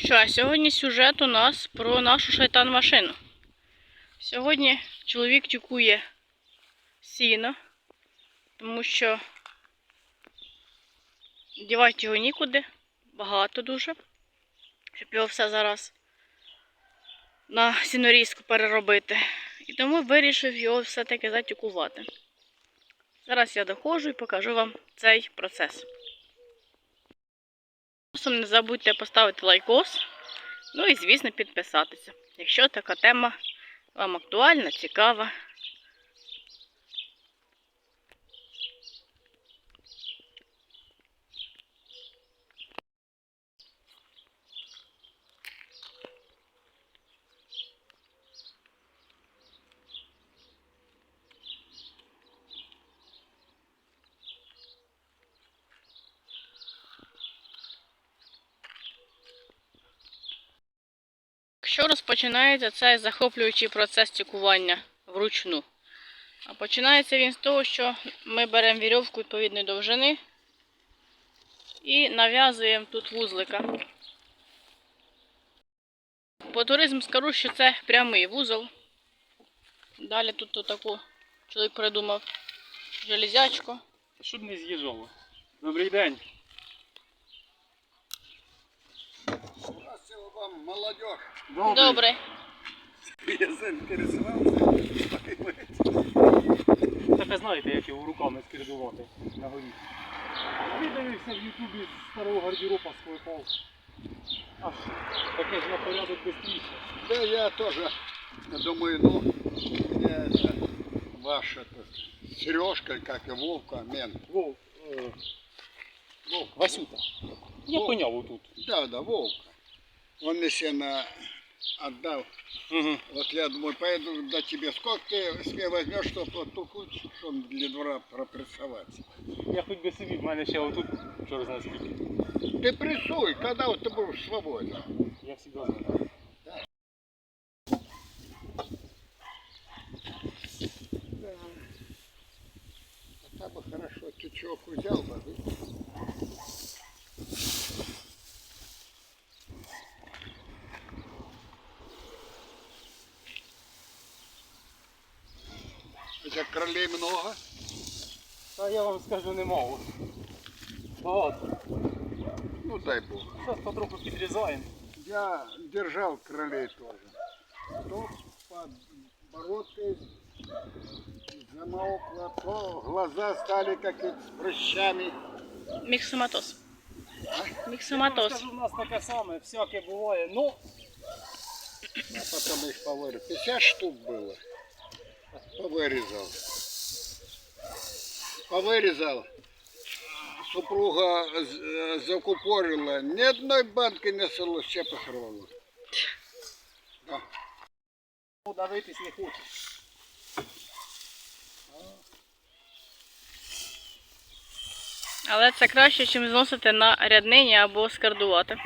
Ну що, а сьогодні сюжет у нас про нашу шайтан-машину. Сьогодні чоловік тюкує сіно, тому що дівати його нікуди, багато дуже, щоб його все зараз на сінорізку переробити. І тому вирішив його все-таки затюкувати. Зараз я доходжу і покажу вам цей процес. Не забудьте поставити лайкос. Ну і, звісно, підписатися. Якщо така тема вам актуальна, цікава. Що розпочинається цей захоплюючий процес тікування вручну? А починається він з того, що ми беремо вірьовку відповідної довжини і нав'язуємо тут вузлика. По туризм скажу, що це прямий вузол. Далі тут таку чоловік придумав железячку. Щоб не з'їжджало. Добрий день. Здравствуйте вам, молодежь. Добре. Я заинтересовался. понимаете. Так а знаєте, як його руками скердувати на горі. Видивився в Ютубі з старого гардероба склепав. Аж таке ж на порядок швидше. Да, я тоже думаю, ну, мне это, ваш это, Сережка, как и Вовка, мент. Вов, е, Вовка. Васюта. Я Вов. поняв отут. Да, да, Вовка. Он мне сено отдал. Угу. Вот я думаю, поеду до тебе. Сколько ты с меня возьмешь, чтобы вот ту кучу, чтобы для двора пропрессовать? Я хоч би собі, в мене ще отут, чорт знає скільки. Ты прессуй, когда вот ты будешь свободен. Я завжди знаю. Да. А бы хорошо тючок взял бы. Этих кролей много. Та я вам скажу немало. Багато. Ну дай бог. Зараз потроху підрізаємо. Я держал кролей тоже. То под бородкой замолкло, то глаза стали как и с прыщами. Міксоматоз. Я вам Міксоматоз. скажу, у нас таке саме, всяке буває. Ну, А потом их повырезал. 50 штук было. Повырезал. Повырезал. Супруга з- э, закупорила. Ни одной банки не село ще похоронила. Да. давитись не хочу. Але це краще, ніж зносити на ряднині або скардувати.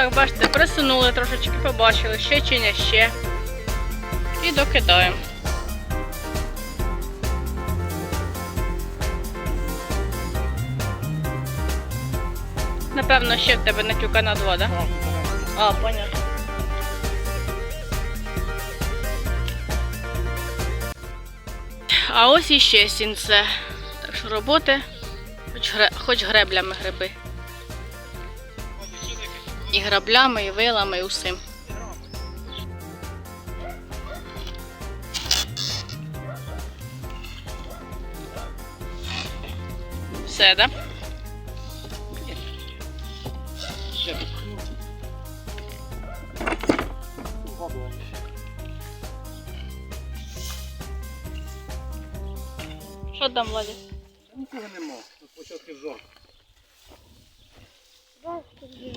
Отак, бачите, присунули трошечки, побачили, ще чи не ще. І докидаємо. Напевно, ще в тебе натюка на два, так? Да? А, понятно. А ось іще сінце. Так що роботи, хоч греблями гриби. І граблями, і вилами, і усім. Все, да? Що там, Владі? Нікого нема. Тут початки жор. Да, тут є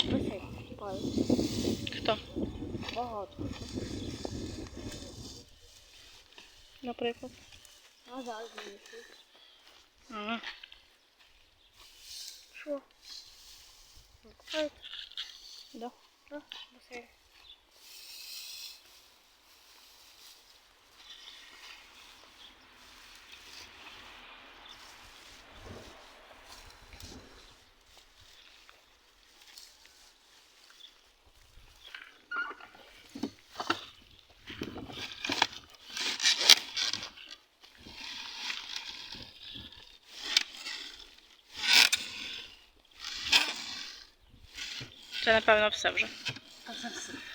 купають. Хто? Багато. Наприклад. Назад знайшли. Ага. Що? Купають? Да. А, басейн. Це, напевно, все вже. Та це все. І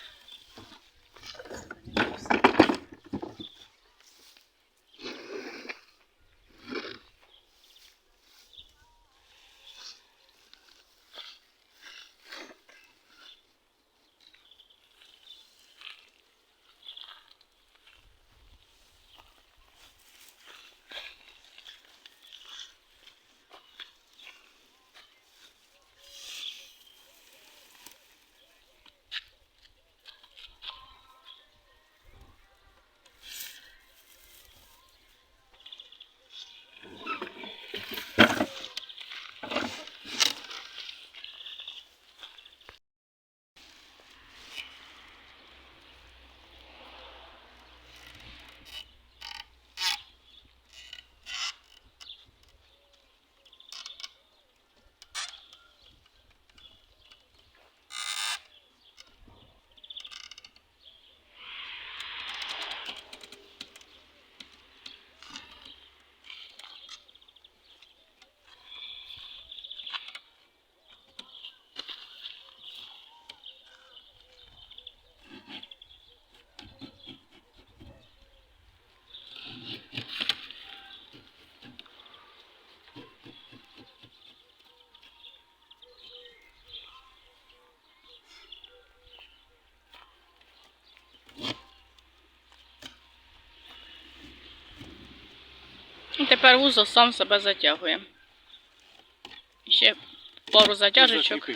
тепер вузол сам себе затягує. Ще пару затяжечок.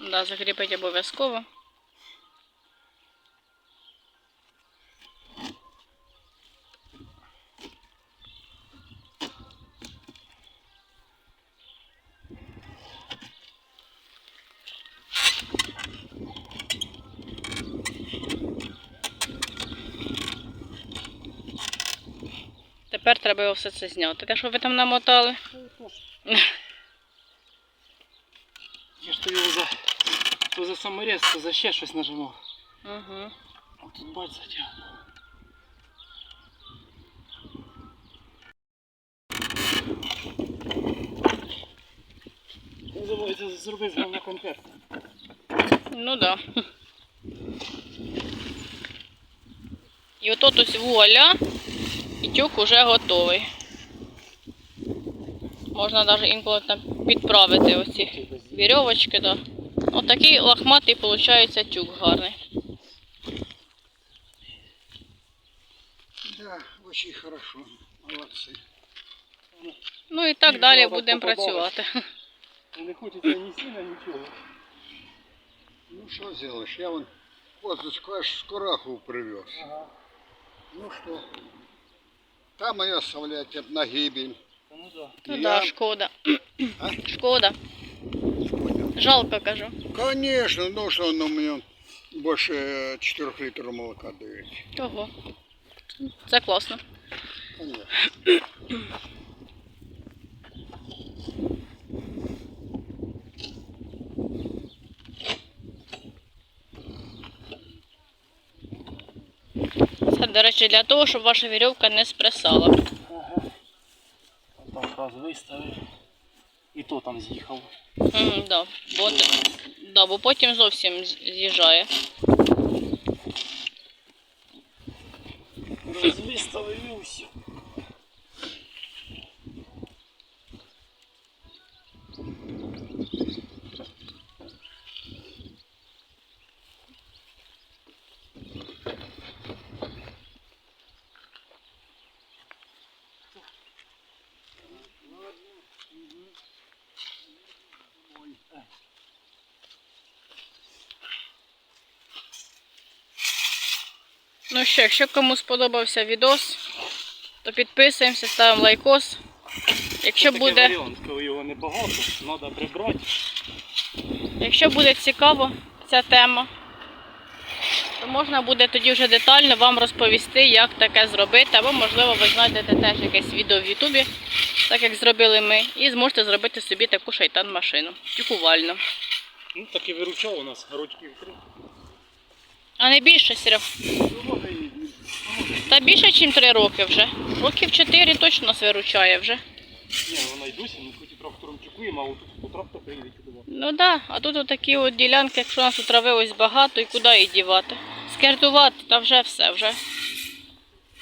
Да, закріпить обов'язково. Тепер треба його все це зняти. Те, що ви там намотали? Я ж то його за, то за саморез, то за ще щось нажимав. Угу. А тут бач затягнув. Називається зроби з на конкретно. Ну да. І отут ось вуаля, і тюк уже готовий. Можна навіть інколи там підправити оці вірьовочки, да. Отакий лохматий виходить тюк гарний. Да, очень хорошо. Молодцы. Ну і так далі ну, будемо працювати. Не хочеться ні сіна, нічого. Ну что сделаешь? Я вон козочку аж с кураху привез. Ага. Ну что? Там ее оставлять это на гибель. Ну да. Ну Я- да, шкода. А? Шкода. Понял. Жалко кажу. Конечно, ну что он у меня больше 4 литров молока дает. Ого. Це класно. Конечно. Це, до речі, для того, щоб ваша вірьовка не спресала. Ага. Там раз виставив. І то там з'їхав. Mm, да. Бо, да, бо потім зовсім з'їжджає. Раз виставив і все. Ну що, якщо кому сподобався відос, то підписуємося, ставимо лайкос. Якщо буде... Коли його небагато, треба прибрати. Якщо буде цікаво ця тема можна буде тоді вже детально вам розповісти, як таке зробити, або можливо ви знайдете теж якесь відео в Ютубі, так як зробили ми, і зможете зробити собі таку шайтан-машину. Тюкувальну. Ну, так і виручав у нас рочків три. А не більше, Серег. Ну. Та більше, ніж 3 роки вже. Років 4 точно нас виручає вже. Ні, вона й досі, ми хоч і трактором чекуємо, а отут по трактор приїде чудово. Ну так, да. а тут отакі от ділянки, якщо у нас тут трави ось багато, і куди її дівати? Скердувати, та вже все, вже.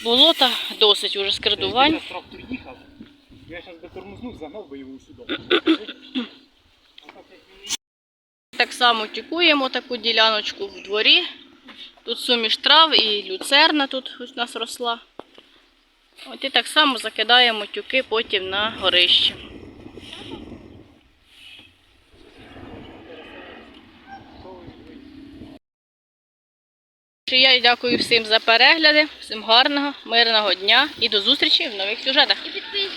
Болота досить уже скердувань. Трактор їхав, я зараз би тормознув, загнав би його сюди. Так само тікуємо таку діляночку в дворі. Тут суміш трав і люцерна тут у нас росла. От і так само закидаємо тюки потім на горище. Я дякую всім за перегляди, всім гарного, мирного дня і до зустрічі в нових сюжетах. І підписуйтесь.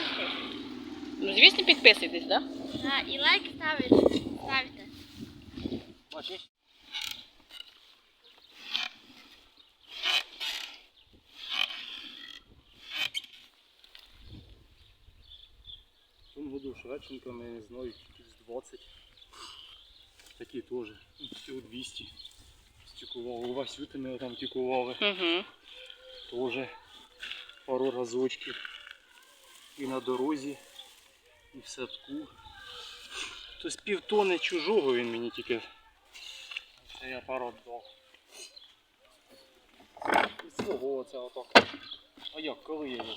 Ну, звісно, підписуйтесь, так? Да? Да, і лайк ставите. Ставте. Бачиш? В цьому шведченками, не знаю, з 20. Такі теж. Всього 200 стікували. У Васюти ми там тікували. Угу. Теж пару разочків. І на дорозі, і в садку. Тобто півтони чужого він мені тільки. Це я пару дав. І свого оце отак. А як, коли я його?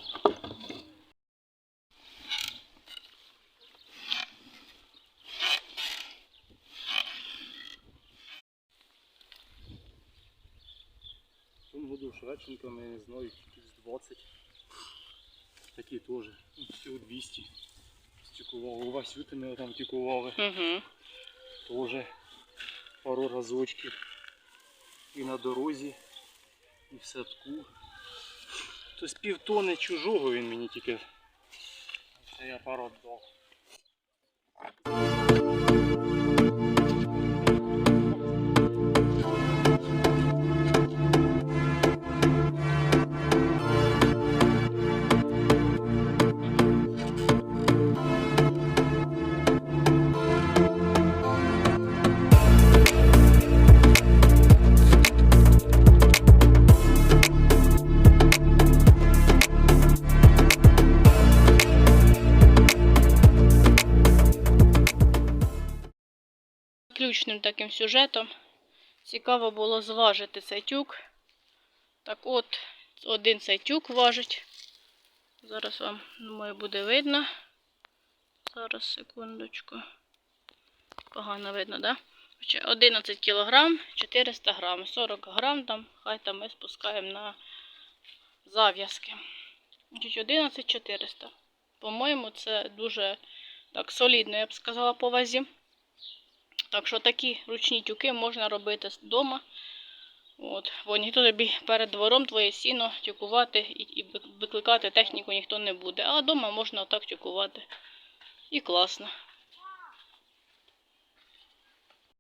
Я не знаю, з 20. Такі теж. Ну, Всього 200 стікували. У Васюти ми там тікували. Угу. Тоже пару разочків. І на дорозі, і в садку. Тобто півтони чужого він мені тільки. Це я пару дав. Ключним таким сюжетом. Цікаво було зважити цей тюк. Так от, один цей тюк важить. Зараз вам, думаю, буде видно. Зараз, секундочку. Погано видно, так? Да? 11 кг 400 грам. 40 грам там, хай там ми спускаємо на зав'язки. 11 400. По-моєму, це дуже так солідно, я б сказала, по вазі. Так що такі ручні тюки можна робити вдома. От, бо ніхто тобі перед двором твоє сіно тюкувати і, і викликати техніку ніхто не буде. А вдома можна отак тюкувати. І класно.